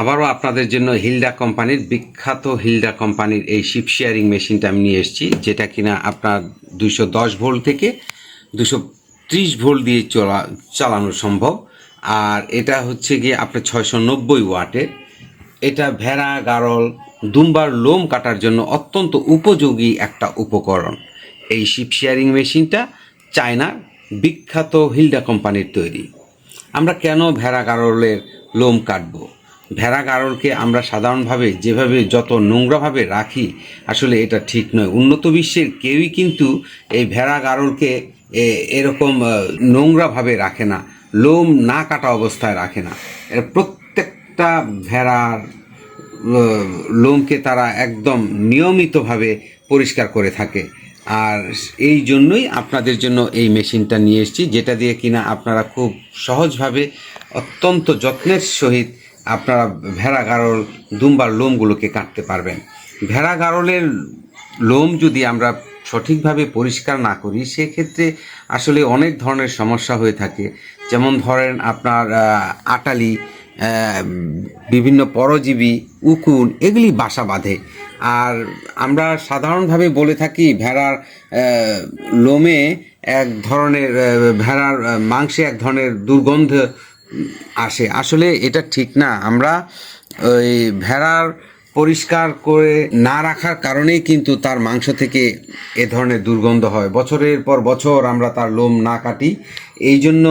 আবারও আপনাদের জন্য হিলডা কোম্পানির বিখ্যাত হিলডা কোম্পানির এই শিপ শেয়ারিং মেশিনটা আমি নিয়ে এসেছি, যেটা কিনা আপনার দুশো দশ ভোল্ট থেকে দুশো ত্রিশ ভোল্ট দিয়ে চলা, চালানো সম্ভব। আর এটা হচ্ছে গিয়ে আপনার ছয়শো নব্বই ওয়াটের। এটা ভেড়া, গারল, দুম্বার লোম কাটার জন্য অত্যন্ত উপযোগী একটা উপকরণ। এই শিপ শেয়ারিং মেশিনটা চায়নার বিখ্যাত হিলডা কোম্পানির তৈরি। আমরা কেন ভেড়া, গারলের লোম কাটবো? ভেড়া গারলকে আমরা সাধারণভাবে যেভাবে যত নোংরাভাবে রাখি, আসলে এটা ঠিক নয়। উন্নত বিশ্বের কেউই কিন্তু এই ভেড়া গারলকে এ- এরকম নোংরাভাবে রাখে না, লোম না কাটা অবস্থায় রাখে না। এর প্রত্যেকটা ভেড়ার লোমকে তারা একদম নিয়মিতভাবে পরিষ্কার করে থাকে। আর এই জন্যই আপনাদের জন্য এই মেশিনটা নিয়ে এসেছি, যেটা দিয়ে কিনা আপনারা খুব সহজভাবে অত্যন্ত যত্নের সহিত আপনারা ভেড়া গারল, দুম্বার লোমগুলোকে কাটতে পারবেন। ভেড়া গারলের লোম যদি আমরা সঠিকভাবে পরিষ্কার না করি, সেক্ষেত্রে আসলে অনেক ধরনের সমস্যা হয়ে থাকে। যেমন ধরেন আপনার আটালি বিভিন্ন পরজীবী, উকুন, এগুলি বাসা বাঁধে। আর আমরা সাধারণভাবে বলে থাকি, ভেড়ার লোমে এক ধরনের ভেড়ার মাংসে এক ধরনের দুর্গন্ধ আসে। আসলে এটা ঠিক না। আমরা ওই ভেড়ার পরিষ্কার করে না রাখার কারণেই কিন্তু তার মাংস থেকে এ ধরনের দুর্গন্ধ হয়। বছরের পর বছর আমরা তার লোম না কাটি, এই জন্য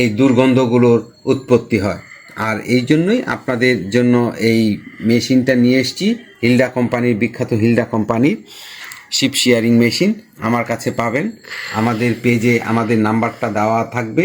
এই দুর্গন্ধগুলোর উৎপত্তি হয়। আর এই জন্যই আপনাদের জন্য এই মেশিনটা নিয়ে এসেছি, হিলডা কোম্পানির বিখ্যাত হিলডা কোম্পানির শিপ শেয়ারিং মেশিন। আমার কাছে পাবেন। আমাদের পেজে আমাদের নাম্বারটা দেওয়া থাকবে।